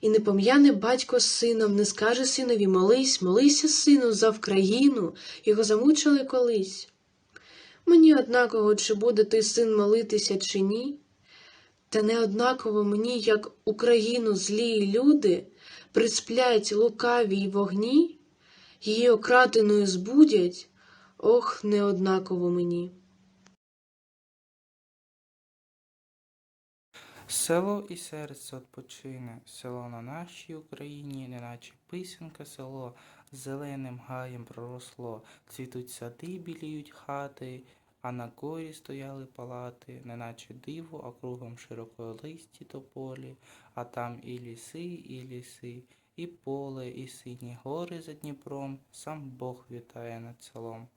І не батько з сином, не скаже синові молись, молися, сину, за Вкраїну, його замучили колись. Мені однаково, чи буде той син молитися, чи ні, та не однаково мені, як Україну злі люди присплять лукавій вогні, її окраденою збудять, ох, не однаково мені. Село і серце odpoczyне, село на нашій Україні, неначе писанка село, зеленим гаєм проросло, цвітуть сади, біліють хати, а на горі стояли палати, неначе диво, а кругом широколисті тополі, а там і ліси, і ліси, і поле, і сині гори за Дніпром, сам Бог вітає над селом.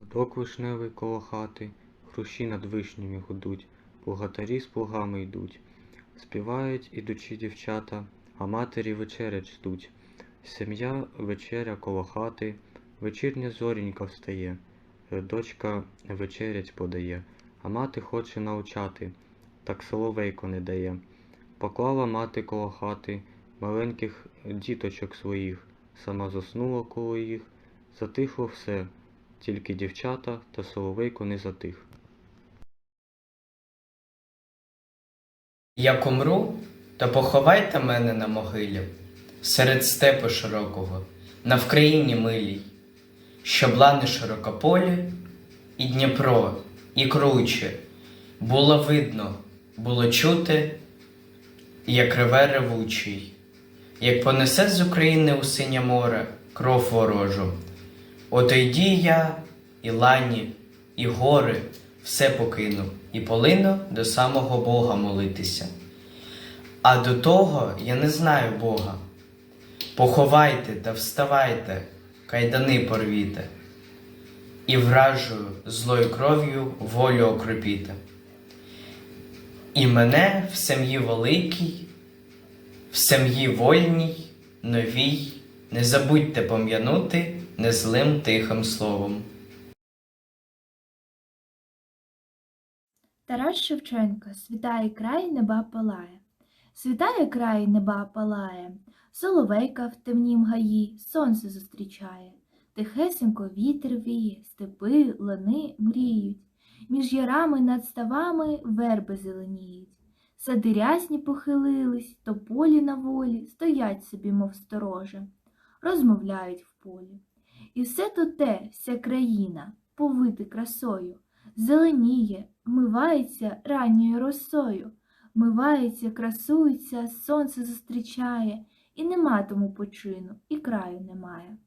Садок вишневий коло хати, хрущі над вишнями гудуть, плугатарі з плугами йдуть. Співають ідучі дівчата, а матері вечерять ждуть. Сім'я вечеря коло хати, вечірня зорінька встає. Е, Дочка вечерять подає, а мати хоче навчати, так соловейко не дає. Поклала мати коло хати маленьких діточок своїх, сама заснула коло їх, затихло все, тільки дівчата та соловейко не затих. Як умру, то поховайте мене на могилі, серед степу широкого, на Вкраїні милій, щоб лани широкополі, і Дніпро, і круче, було видно, було чути, як реве ревучий, як понесе з України у синє море кров ворожу. Ото йді я, і лані, і гори, все покину, і полину до самого Бога молитися. А до того я не знаю Бога. Поховайте та вставайте, кайдани порвіте, і вражою злою кров'ю волю окропіте. І мене в сім'ї великій, в сім'ї вольній, новій, не забудьте пом'янути незлим тихим словом. Тарас Шевченко світає край неба палає. Світає край неба палає, соловейка в темнім гаї сонце зустрічає. Тихесенько вітер віє, степи, лани мріють. Між ярами над ставами верби зеленіють. Сади рясні похилились, то полі на волі стоять собі, мов стороже, розмовляють в полі. І все то те, вся країна, повити красою, зеленіє, вмивається ранньою росою, вмивається, красується, сонце зустрічає, і нема тому почину, і краю немає.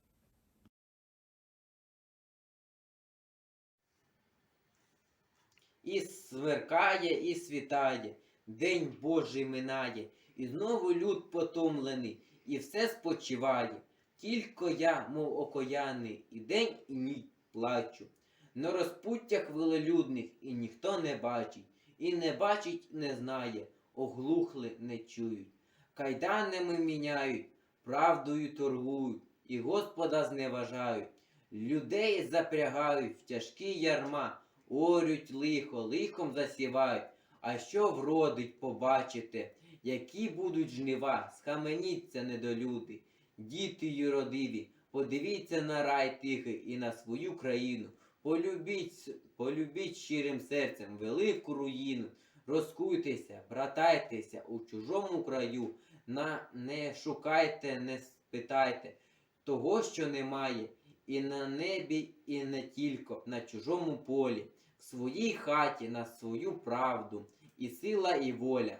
І сверкає, і світає, день Божий минає, і знову люд потомлений, і все спочиває. Тільки я, мов окояний, і день, і ніч плачу. На розпуттях велолюдних і ніхто не бачить, і не бачить, не знає, оглухли не чують. Кайданами міняють, правдою торгують, і Господа зневажають. Людей запрягають в тяжкі ярма, орють лихо, лихом засівають. А що вродить, побачите, які будуть жнива, схаменіться недолюди, діти юродиві, подивіться на рай тихий і на свою країну. Полюбіть, полюбіть щирим серцем велику руїну, розкуйтеся, братайтеся у чужому краю, на не шукайте, не спитайте того, що немає, і на небі, і не тільки на чужому полі, в своїй хаті на свою правду, і сила, і воля.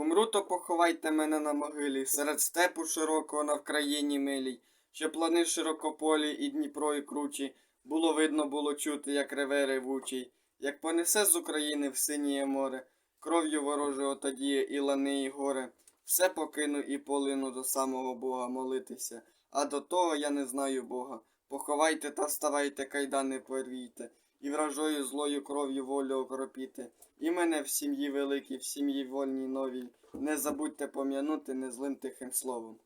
Як то поховайте мене на могилі, серед степу широкого на Вкраїні милій, що плани широкополі і Дніпро і кручі, було видно, було чути, як реве ревучий, як понесе з України в синіє море, кров'ю ворожого тоді і лани, і горе, все покину і полину до самого Бога молитися, а до того я не знаю Бога. Поховайте та вставайте, кайдани порвійте, і вражою злою кров'ю волю окропіте, і мене в сім'ї великій, в сім'ї вольній новій, не забудьте пом'янути незлим тихим словом.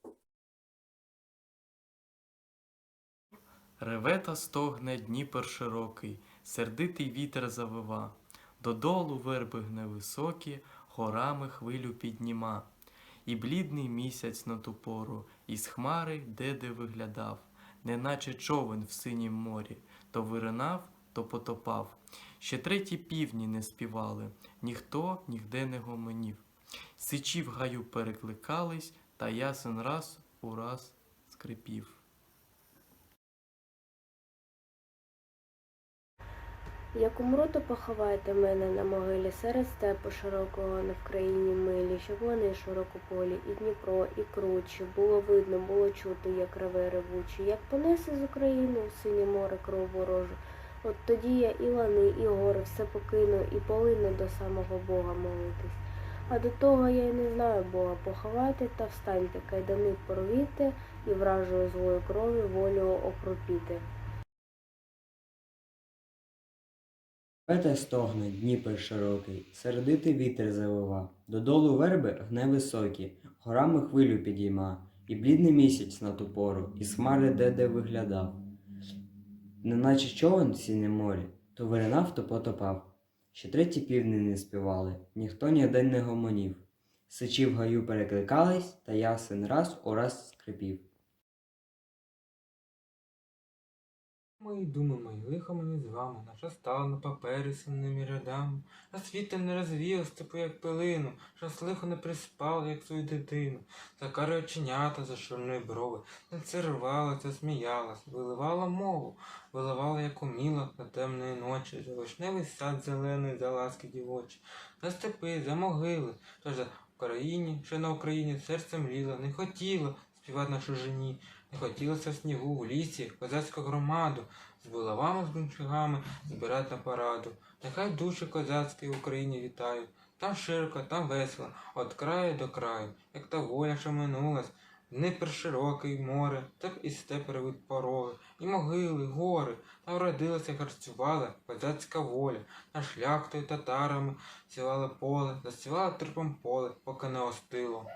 Реве та стогне Дніпер широкий, сердитий вітер завива, додолу верби гне високі, горами хвилю підніма. І блідний місяць на ту пору із хмари де-де виглядав, неначе човен в синім морі, то виринав, то потопав. Ще треті півні не співали, ніхто нігде не гомонів. Сичі в гаю перекликались, та ясен раз у раз скрипів. Як умру, то поховайте мене на могилі серед степу широкого на Вкраїні милі, щоб вони широкополі, і Дніпро, і кручі, було видно, було чути, як реве ревучі, як понесе з України у синє море кров ворожу. От тоді я і лани, і гори все покину, і полину до самого Бога молитись. А до того я й не знаю Бога, поховайте та встаньте, кайдани порвіте, і вражою злою крові волю окропіте. Пете стогне, Дніпер широкий, сердитий вітер завива, додолу верби гне високі, горами хвилю підійма, і блідний місяць на ту пору, із хмари де-де виглядав. Неначе човен в сіне морі, то виринав, то потопав. Ще треті півні не співали, ніхто ніде не гомонів. Сичі в гаю перекликались, та ясен раз у раз скрипів. Мої думи мої, лихо мені з вами, наша стала на папері сумними рядами, а світер не розвіяв степу, як пилину, що лихо не приспав, як свою дитину, за кари оченята, за чорної брови, не рвалася, сміялась, виливала мову, виливала, як уміла, на темної ночі, за вишневий сад зелений, за ласки дівочі, за степи, за могили, що за Україні, що на Україні серце мліло, не хотіло співати на чужині, не хотілося в снігу, в лісі, козацьку громаду, з булавами, з гунчугами збирати на параду. Нехай душі козацькі в Україні вітають. Там широко, там весело, від краю до краю, як та воля, що минулась. Дніпр широкий море, так і степ ревуть пороги, і могили, гори, там родилася, гарцювала козацька воля, на шляхтою татарами сівала поле, засівала трупом поле, поки не остило.